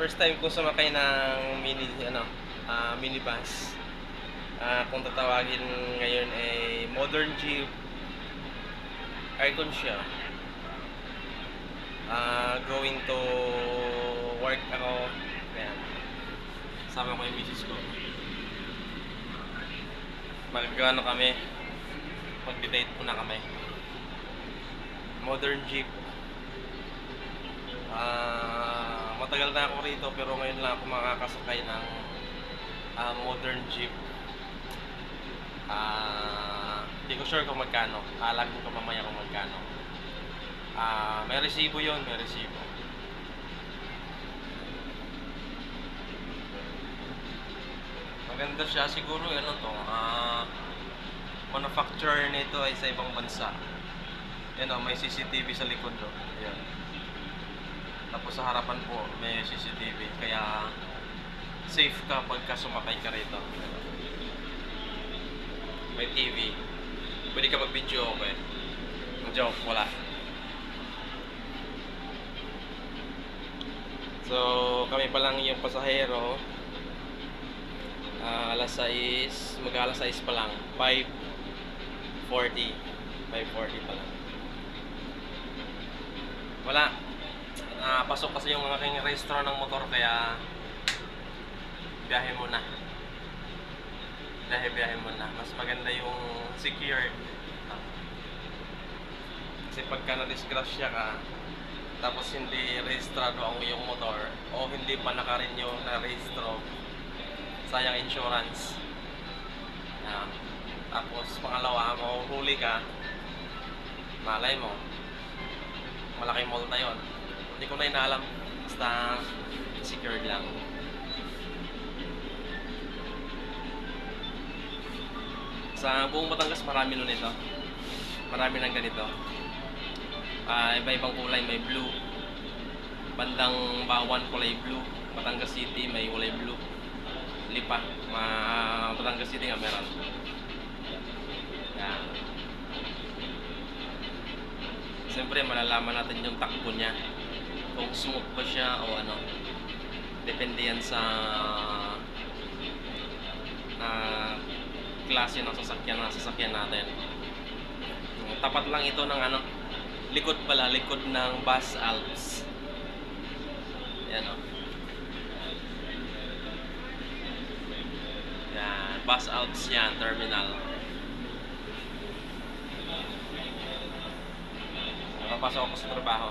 First time ko sumakay ng mini ano, ah, minibus. Ah, kung tatawagin ngayon ay modern jeep. Aircon siya. Ah, going to work ako. Ayan. Sama ko yung misis ko. Magkano kami. Magdi-date muna kami. Modern jeep. Matagal na ako rito pero ngayon lang ako makakasakay ng ah, modern jeep. Ah, hindi ko sure kung magkano. Alam ko mamaya kung magkano. Ah, may resibo 'yon, may resibo. Maganda siya siguro ano to, ah manufacturer nito ay sa ibang bansa. Yan o, may CCTV sa likod o. Ayan. Tapos sa harapan po, may CCTV. Kaya safe ka pagka sumakay ka rito. May TV. Pwede ka mag-video okay. Joke, wala. So, kami pa lang yung pasahero. Ah, alas 6, mag alas 6 pa lang. 5.40. 5.40 pa lang. Wala. Ah, pasok kasi yung aking registro ng motor kaya biyahe muna. Biyahe biyahe muna. Mas maganda yung secured. Kasi pagka na-disgrasya ka, tapos hindi rehistrado ang iyong motor o hindi pa naka-renew na rehistro, sayang insurance. Yan. Tapos pangalawa, mahuhuli ka, malay mo, malaking multa yon. Hindi ko na inaalam, basta secured lang. Sa buong Batangas, marami nun ito. Marami ng ganito. Ah, iba-ibang kulay, may blue. Bandang Bawan kulay blue. Batangas City may kulay blue. Lipa, ma Batangas City nga meron. Yan. Siyempre malalaman natin yung takbo niya. Kung smooth pa siya o ano. Depende yan sa na klase ng sasakyan na sasakyan natin. Tapat lang ito ng ano, likod pala, likod ng bus Alps. Yan o. Yan, bus Alps yan, terminal. Nakapasok ako sa trabaho.